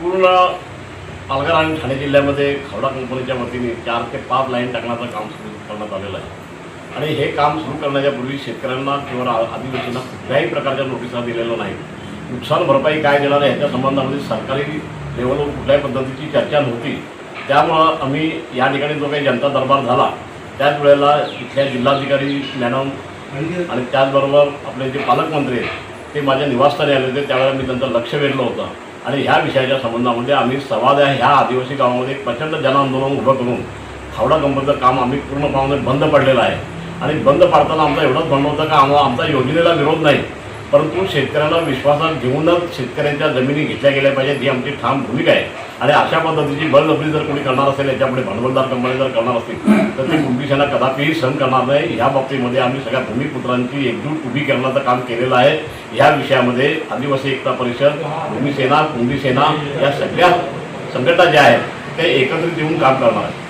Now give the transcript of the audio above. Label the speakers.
Speaker 1: पूर्ण पालघर आणि ठाणे जिल्ह्यामध्ये खवडा कंपनीच्या वतीने चार ते पाच लाईन टाकण्याचं काम सुरू करण्यात आलेलं आहे. आणि हे काम सुरू करण्याच्या पूर्वी शेतकऱ्यांना किंवा आदिवासींना कुठल्याही प्रकारच्या नोटिसा दिलेल्या नाही नुकसान भरपाई काय देणार आहे ह्याच्या संबंधामध्ये सरकारी लेवलवर कुठल्याही पद्धतीची चर्चा नव्हती. त्यामुळं आम्ही या ठिकाणी जो काही जनता दरबार झाला त्याच वेळेला इथल्या जिल्हाधिकारी मॅडम आणि त्याचबरोबर आपले जे पालकमंत्री आहेत ते माझ्या निवासस्थानी आले होते. त्यावेळेला मी त्यांचं लक्ष वेधलं होतं. आणि ह्या विषयाच्या संबंधामध्ये आम्ही संवाद आहे ह्या आदिवासी गावामध्ये एक प्रचंड जनआंदोलन उभं करून खावडा कंपनीचं काम आम्ही पूर्णपणे बंद पडलेलं आहे. आणि बंद पाडताना आमचा एवढंच म्हणणं होतं का आम्हाला आमचा योजनेला विरोध नाही. परंतु शेतकऱ्यांना विश्वासात घेऊनच शेतकऱ्यांच्या जमिनी घेतल्या गेल्या पाहिजेत ही आमची ठाम भूमिका आहे. आणि अशा पद्धतीची बळजबरी जर कोणी करणार असेल याच्यापुढे भांडवलदार कंपनी जर करणार असतील तर ते कुणबी कदापिही सहन करणार नाही. ह्या बाबतीमध्ये आम्ही सगळ्या भूमिपुत्रांची एकजूट उभी करण्याचं काम केलेलं आहे. ह्या विषयामध्ये आदिवासी एकता परिषद भूमिसेना कुणबी या सगळ्या संघटना ज्या आहेत ते एकत्रित येऊन काम करणार आहेत.